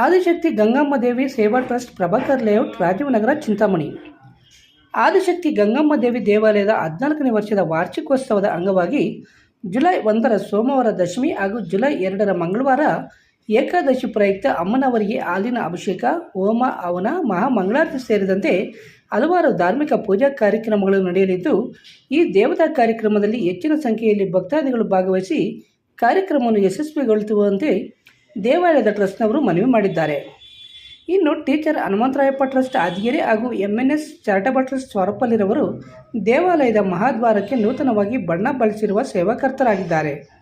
Adishakti Gangamma Devi Seva trust Prabhakar layout, Rajiv Nagar, Chintamani. Adishakti Gangamma Devi ದೇವಾಲಯದ ಹದಿನಾಲ್ಕನೇ ವರ್ಷದ ವಾರ್ಷಿಕೋತ್ಸವದ ಅಂಗವಾಗಿ ಜುಲೈ ಒಂದರ ಸೋಮವಾರ ದಶಮಿ ಹಾಗೂ ಜುಲೈ ಎರಡರ ಮಂಗಳವಾರ ಏಕಾದಶಿ ಪ್ರಯುಕ್ತ ಅಮ್ಮನವರಿಗೆ ಹಾಲಿನ ಅಭಿಷೇಕ, ಹೋಮ, ಹವನ, ಮಹಾಮಂಗಳಾರತಿ ಸೇರಿದಂತೆ ಹಲವಾರು ಧಾರ್ಮಿಕ ಪೂಜಾ ಕಾರ್ಯಕ್ರಮಗಳು ನಡೆಯಲಿದ್ದು, ಈ ದೇವತಾ ಕಾರ್ಯಕ್ರಮದಲ್ಲಿ ಹೆಚ್ಚಿನ ಸಂಖ್ಯೆಯಲ್ಲಿ ಭಕ್ತಾದಿಗಳು ಭಾಗವಹಿಸಿ ಕಾರ್ಯಕ್ರಮವನ್ನು ಯಶಸ್ವಿಗೊಳಿಸುವಂತೆ ದೇವಾಲಯದ ಟ್ರಸ್ಟ್ನವರು ಮನವಿ ಮಾಡಿದ್ದಾರೆ. ಇನ್ನು ಟೀಚರ್ ಹನುಮಂತರಾಯಪ್ಪ ಟ್ರಸ್ಟ್ ಆದಿಗೆರೆ ಹಾಗೂ M N S charitable trust ಸ್ವರಪಲ್ಲಿರವರು ದೇವಾಲಯದ ಮಹಾದ್ವಾರಕ್ಕೆ ನೂತನವಾಗಿ ಬಣ್ಣ ಬಳಸಿರುವ ಸೇವಾಕರ್ತರಾಗಿದ್ದಾರೆ.